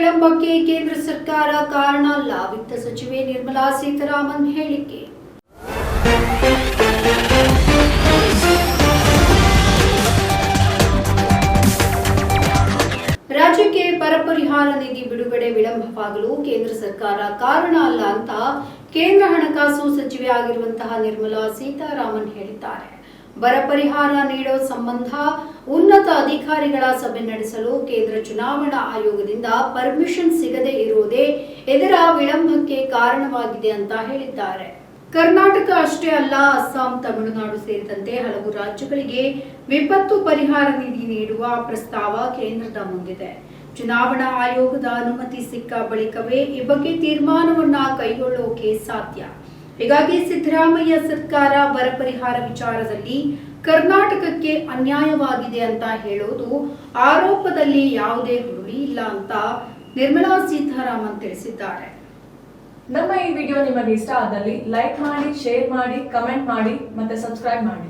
ವಿಳಂಬಕ್ಕೆ ಕೇಂದ್ರ ಸರ್ಕಾರ ಕಾರಣ ಅಲ್ಲ. ವಿತ್ತ ಸಚಿವೆ ನಿರ್ಮಲಾ ಸೀತಾರಾಮನ್ ಹೇಳಿಕೆ. ರಾಜ್ಯಕ್ಕೆ ಪರಪರಿಹಾರ ನಿಧಿ ಬಿಡುಗಡೆ ವಿಳಂಬವಾಗಲು ಕೇಂದ್ರ ಸರ್ಕಾರ ಕಾರಣ ಅಲ್ಲ ಅಂತ ಕೇಂದ್ರ ಹಣಕಾಸು ಸಚಿವೆ ಆಗಿರುವಂತಹ ನಿರ್ಮಲಾ ಸೀತಾರಾಮನ್ ಹೇಳಿದ್ದಾರೆ. ಬರ ಪರಿಹಾರ ನೀಡೋ ಸಂಬಂಧ ಉನ್ನತ ಅಧಿಕಾರಿಗಳ ಸಭೆ ನಡೆಸಲು ಕೇಂದ್ರ ಚುನಾವಣಾ ಆಯೋಗದಿಂದ ಪರ್ಮಿಷನ್ ಸಿಗದೇ ಇರುವುದೇ ಇದರ ವಿಳಂಬಕ್ಕೆ ಕಾರಣವಾಗಿದೆ ಅಂತ ಹೇಳಿದ್ದಾರೆ. ಕರ್ನಾಟಕ ಅಷ್ಟೇ ಅಲ್ಲ, ಅಸ್ಸಾಂ, ತಮಿಳುನಾಡು ಸೇರಿದಂತೆ ಹಲವು ರಾಜ್ಯಗಳಿಗೆ ವಿಪತ್ತು ಪರಿಹಾರ ನಿಧಿ ನೀಡುವ ಪ್ರಸ್ತಾವ ಕೇಂದ್ರದ ಮುಂದಿದೆ. ಚುನಾವಣಾ ಆಯೋಗದ ಅನುಮತಿ ಸಿಕ್ಕ ಬಳಿಕವೇ ಈ ಬಗ್ಗೆ ತೀರ್ಮಾನವನ್ನ ಕೈಗೊಳ್ಳೋಕೆ ಸಾಧ್ಯ. ಹೀಗಾಗಿ ಸಿದ್ದರಾಮಯ್ಯ ಸರ್ಕಾರ ಬರ ಪರಿಹಾರ ವಿಚಾರದಲ್ಲಿ ಕರ್ನಾಟಕಕ್ಕೆ ಅನ್ಯಾಯವಾಗಿದೆ ಅಂತ ಹೇಳೋದು ಆರೋಪದಲ್ಲಿ ಯಾವುದೇ ಹುರುಳಿ ಇಲ್ಲ ಅಂತ ನಿರ್ಮಲಾ ಸೀತಾರಾಮನ್ ತಿಳಿಸಿದ್ದಾರೆ. ನಮ್ಮ ಈ ವಿಡಿಯೋ ನಿಮಗೆ ಇಷ್ಟ ಆದಲ್ಲಿ ಲೈಕ್ ಮಾಡಿ, ಶೇರ್ ಮಾಡಿ, ಕಮೆಂಟ್ ಮಾಡಿ ಮತ್ತೆ ಸಬ್ಸ್ಕ್ರೈಬ್ ಮಾಡಿ.